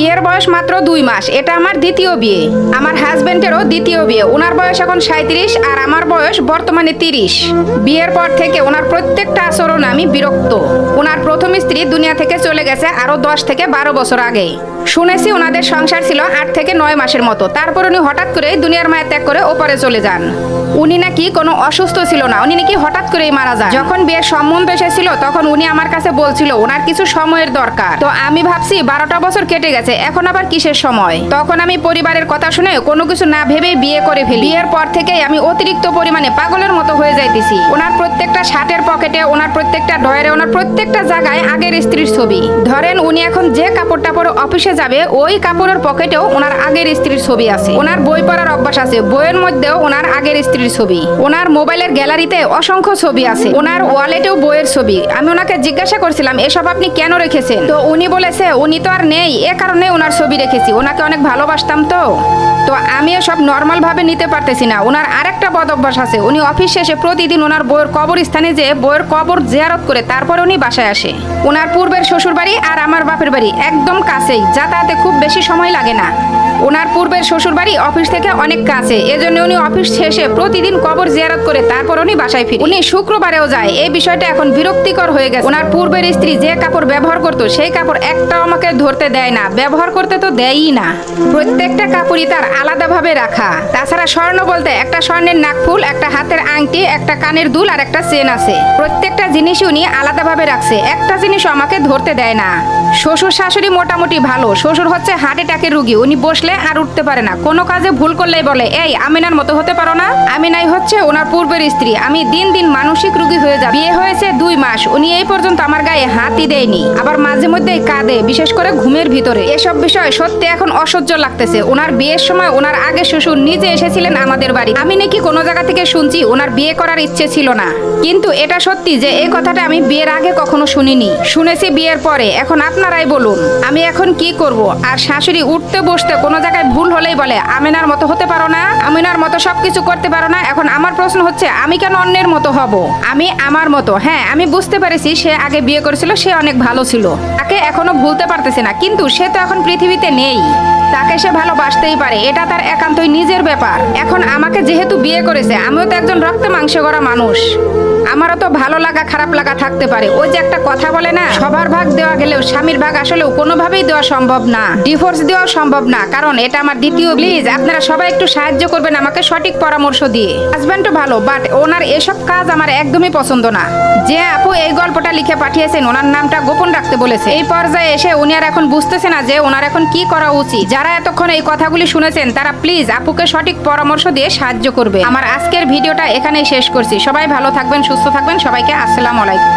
বিয়ের বয়স মাত্র দুই মাস। এটা আমার দ্বিতীয় বিয়ে। আমার হাজব্যান্ডেরও দ্বিতীয় বিয়ে। ওনার বয়স এখন সাঁত্রিশ আর আমার বয়স বর্তমানে তিরিশ। বিয়ের পর থেকে ওনার প্রত্যেকটা আচরণ আমি বিরক্ত। ওনার প্রথম স্ত্রী দুনিয়া থেকে চলে গেছে আরও দশ থেকে বারো বছর আগে শুনেছি ওনাদের সংসার ছিল আট থেকে নয় মাসের মতো। তারপর উনি হঠাৎ করে দুনিয়ার মায়া ত্যাগ করে ওপারে চলে যান। উনি নাকি কোনো অসুস্থ ছিল না, উনি নাকি হঠাৎ করেই মারা যান। যখন বিয়ের সম্বন্ধ এসেছিল, তখন উনি আমার কাছে বলছিল, ওনার কিছু সময়ের দরকার। তো আমি ভাবছি, বারোটা বছর কেটে গেছে, এখন আবার কিসের সময়? তখন আমি পরিবারের কথা শুনে কোনো কিছু না ভেবেই বিয়ে করে ফেলি। বিয়ের পর থেকেই আমি অতিরিক্ত পরিমাণে পাগলের মতো হয়ে যাইতেছি। ওনার প্রত্যেকটা শার্টের পকেটে, ওনার প্রত্যেকটা ডয়ারে ওনার প্রত্যেকটা জায়গায় আগের স্ত্রীর ছবি। ধরেন উনি এখন যে কাপড় টাপড় অফিসে যাবে, ওই কাপড়ের পকেটেও ওনার আগের স্ত্রীর ছবি আছে। ওনার বই পড়ার অভ্যাস আছে। বইয়ের মধ্যেও ওনার আগের স্ত্রীর ছবি। ওনার মোবাইলের গ্যালারিতে অসংখ্য ছবি আছে। ওনার ওয়ালেটেও বইয়ের ছবি। আমি ওনাকে জিজ্ঞাসা করছিলাম, এসব আপনি কেন রেখেছেন? তো উনি বলেছে, উনি তো আর নেই। এ কারণে ওনার ছবি রেখেছি। ওনাকে অনেক ভালোবাসতাম তো। তো আমি সব নর্মাল ভাবে নিতে পারতেছি না। ওনার আরেকটা বদ অভ্যাস আছে। উনি অফিস শেষে প্রতিদিন ওনার বইয়ের কবরস্থানে যে বইয়ের কবর জিয়ারত করে তারপরে উনি বাসায় আসে। ওনার পূর্বের শ্বশুর বাড়ি আর আমার বাপের বাড়ি একদম কাছেই। যাতায়াতে খুব বেশি সময় লাগে না। ওনার পূর্বের শ্বশুরবাড়ি অফিস থেকে অনেক কাছে। এজন্য উনি অফিস শেষে প্রতিদিন কবর জিয়ারত করে তারপর উনি বাসায় ফিরে। উনি শুক্রবারেও যায়। এই বিষয়টা এখন বিরক্তিকর হয়ে গেছে। ওনার পূর্বের স্ত্রী যে কাপড় ব্যবহার করতো, সেই কাপড় একটাও আমাকে ধরতে দেয় না। ব্যবহার করতে তো দেয়ই না। প্রত্যেকটা কাপড়ই তার আলাদাভাবে রাখা। তাছাড়া স্বর্ণ বলতে একটা স্বর্ণের নাকফুল, একটা হাতের আংটি, একটা কানের দুল আর একটা চেন আছে। প্রত্যেকটা জিনিসই উনি আলাদাভাবে রাখছে। একটা জিনিসও আমাকে ধরতে দেয় না। শ্বশুর শাশুড়ি মোটামুটি ভালো। শ্বশুর হচ্ছে হার্ট অ্যাটাকের রুগী। উনি বসলে আর উঠতে পারে না। কোনো কাজে ভুল করলেই বলে, এই, আমিনার মতো হতে পারো না? আমিনাই হচ্ছে ওনার পূর্বের স্ত্রী। আমি দিন দিন মানসিক রুগী হয়ে যাব বিয়ে হয়েছে দুই মাস। উনি এই পর্যন্ত আমার গায়ে হাতই দেয়নি। আবার মাঝে মধ্যেই কাঁদে, বিশেষ করে ঘুমের ভিতরে। এসব বিষয় সত্যি এখন অসহ্য লাগতেছে। ওনার বিয়ের সময় ওনার আগে শ্বশুর নিজে এসেছিলেন আমাদের বাড়ি। আমি নাকি কোনো জায়গা থেকে শুনছি ওনার বিয়ে করার ইচ্ছে ছিল না। কিন্তু এটা সত্যি যে এই কথাটা আমি বিয়ের আগে কখনো শুনিনি। শুনেছি বিয়ের পরে। এখন আপনারাই বলুন, আমি এখন কি করব। আর শাশুড়ি উঠতে বসতে কোনো জায়গায় ভুল হলেই বলে, আমিনার মতো হতে পারো না, আমিনার মতো সবকিছু করতে পারো না। এখন আমার প্রশ্ন হচ্ছে, আমি কেন অন্যের মতো হব? আমি আমার মতো। হ্যাঁ আমি বুঝতে পেরেছি, সে আগে বিয়ে করেছিল, সে অনেক ভালো ছিল। তাকে এখনও ভুলতে পারতেছে না, কিন্তু সে তো এখন পৃথিবীতে নেই। তাকে সে ভালোবাসতেই পারে, এটা তার একান্তই নিজের ব্যাপার। এখন আমাকে যেহেতু বিয়ে করেছে, আমিও তো একজন রক্তে মাংস করা মানুষ। আমারও তো ভালো লাগা, খারাপ লাগা থাকতে পারে। ওই যে একটা কথা বলে না, সবার ভাগ দেওয়া গেলেও স্বামীর ভাগ আসলেও কোনোভাবেই দেওয়া সম্ভব না। ডিভোর্স দেওয়া সম্ভব না, কারণ এটা আমার দ্বিতীয় প্লিজ আপনারা সবাই একটু সাহায্য করবেন আমাকে সঠিক পরামর্শ দিয়ে। হাজব্যান্ডও ভালো বাট ওনার এসব কাজ আমার একদমই পছন্দ না। যে আপু এই গল্পটা লিখে পাঠিয়েছেন, ওনার নামটা গোপন রাখতে বলেছে। এই পর্যায়ে এসে উনি আর এখন বুঝতেছে না যে ওনার এখন কি করা উচিত। যারা এতক্ষণ এই কথাগুলি শুনেছেন, তারা প্লিজ আপুকে সঠিক পরামর্শ দিয়ে সাহায্য করবে। আমার আজকের ভিডিওটা এখানেই শেষ করছি। সবাই ভালো থাকবেন সুস্থ থাকবেন সবাইকে আসসালামু আলাইকুম।